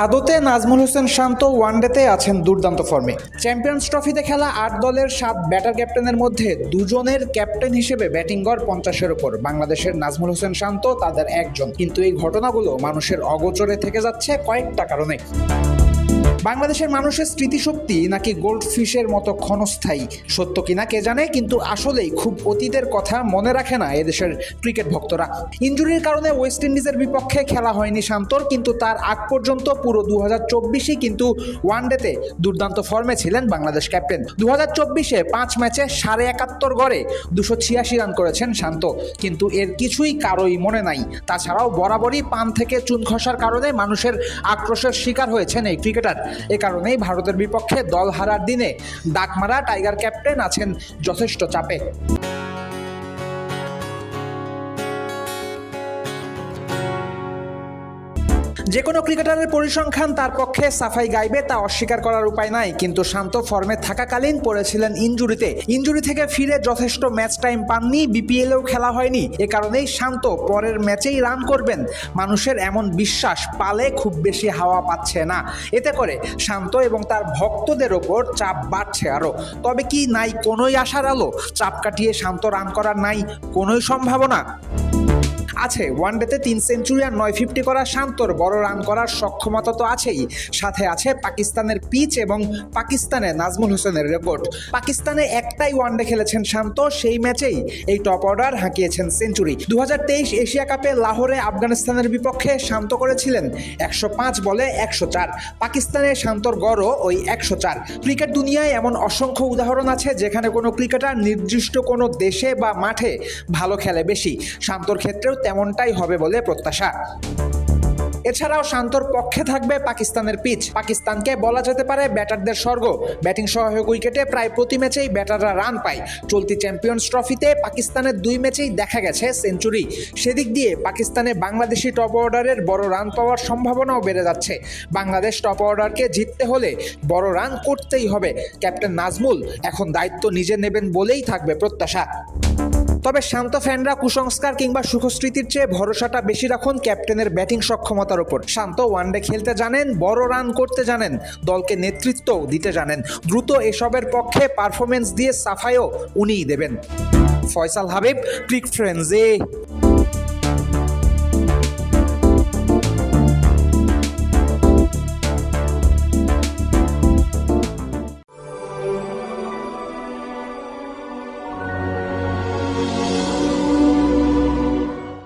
আদতে নাজমুল হোসেন শান্ত ওয়ানডেতে আছেন দুর্দান্ত ফর্মে। চ্যাম্পিয়ন্স ট্রফিতে খেলা আট দলের সাত ব্যাটার ক্যাপ্টেনের মধ্যে দুজনের ক্যাপ্টেন হিসেবে ব্যাটিং গড় পঞ্চাশের ওপর বাংলাদেশের নাজমুল হোসেন শান্ত তাদের একজন। কিন্তু এই ঘটনাগুলো মানুষের অগোচরে থেকে যাচ্ছে কয়েকটা কারণে বাংলাদেশের মানুষের স্মৃতিশক্তি নাকি গোল্ড ফিশের মতো ক্ষণস্থায়ী? সত্য কিনা কে জানে, কিন্তু আসলেই খুব অতীতের কথা মনে রাখে না এদেশের ক্রিকেট ভক্তরা। ইঞ্জুরির কারণে ওয়েস্ট ইন্ডিজের বিপক্ষে খেলা হয়নি শান্তর, কিন্তু তার আগ পর্যন্ত পুরো দু হাজার কিন্তু ওয়ানডেতে দুর্দান্ত ফর্মে ছিলেন বাংলাদেশ ক্যাপ্টেন। দু হাজার চব্বিশে পাঁচ ম্যাচে সাড়ে একাত্তর গড়ে দুশো ছিয়াশি রান করেছেন শান্ত, কিন্তু এর কিছুই কারোই মনে নাই। তাছাড়াও বরাবরই পান থেকে চুন খসার কারণে মানুষের আক্রোশের শিকার হয়েছেন এই ক্রিকেটার। এ কারণেই ভারতের বিপক্ষে দল হারার দিনে ডাকমারা টাইগার ক্যাপ্টেন আছেন যথেষ্ট চাপে। যে কোনো ক্রিকেটারের পরিসংখ্যান তার পক্ষে সাফাই গাইবে তা অস্বীকার করার উপায় নাই, কিন্তু শান্ত ফর্মে থাকাকালীন পড়েছিলেন ইঞ্জুরিতে ইঞ্জুরি থেকে ফিরে যথেষ্ট ম্যাচ টাইম পাননি, বিপিএলেও খেলা হয়নি। এ কারণেই শান্ত পরের ম্যাচেই রান করবেন। মানুষের এমন বিশ্বাস পালে খুব বেশি হাওয়া পাচ্ছে না। এতে করে শান্ত এবং তার ভক্তদের ওপর চাপ বাড়ছে আরও। তবে কি নাই কোনোই আশার আলো? চাপ কাটিয়ে শান্ত রান করার নাই কোনোই সম্ভাবনা। আছে। ওয়ানডেতে তিন সেঞ্চুরি আর নয় ফিফটি করা শান্তর, বড় রান করার সক্ষমতা তো আছেই। সাথে আছে পাকিস্তানের পিচ এবং পাকিস্তানে নাজমুল হোসেনের রেকর্ড। পাকিস্তানে একটাই ওয়ানডে খেলেছেন শান্ত, সেই ম্যাচেই এই টপ অর্ডার হাঁকিয়েছেন সেঞ্চুরি দু হাজার তেইশ এশিয়া কাপে লাহোরে আফগানিস্তানের বিপক্ষে শান্ত করেছিলেন একশো পাঁচ বলে একশো চার। পাকিস্তানে শান্তর গড়ও ওই একশো চার। ক্রিকেট দুনিয়ায় এমন অসংখ্য উদাহরণ আছে যেখানে কোনো ক্রিকেটার নির্দিষ্ট কোনো দেশে বা মাঠে ভালো খেলে বেশি। শান্তর ক্ষেত্রেও তেমনটাই হবে বলে প্রত্যাশা। এছাড়াও শান্তর পক্ষে থাকবে পাকিস্তানের পিচ। পাকিস্তানকে বলা যেতে পারে ব্যাটারদের স্বর্গ। ব্যাটিং সহায়ক উইকেটে প্রায় প্রতি ম্যাচেই ব্যাটাররা রান পায়। চলতি চ্যাম্পিয়ন্স ট্রফিতে পাকিস্তানের দুই ম্যাচেই দেখা গেছে সেঞ্চুরি। সেদিক দিয়ে পাকিস্তানে বাংলাদেশি টপ অর্ডারের বড় রান পাওয়ার সম্ভাবনাও বেড়ে যাচ্ছে। বাংলাদেশ টপ অর্ডারকে জিততে হলে বড় রান করতেই হবে। ক্যাপ্টেন নাজমুল এখন দায়িত্ব নিজে নেবেন বলেই থাকবে প্রত্যাশা। তবে শান্ত ফ্যানরা কুসংস্কার কিংবা সুখস্মৃতির চেয়ে ভরসাটা বেশি রাখুন ক্যাপ্টেনের ব্যাটিং সক্ষমতার উপর। শান্ত ওয়ানডে খেলতে জানেন, বড় রান করতে জানেন, দলকে নেতৃত্ব দিতে জানেন। দ্রুত এসবের পক্ষে পারফরমেন্স দিয়ে সাফাইও উনিই দেবেন। ফয়সাল হাবিব, ক্রিক ফ্রেন্ডসে।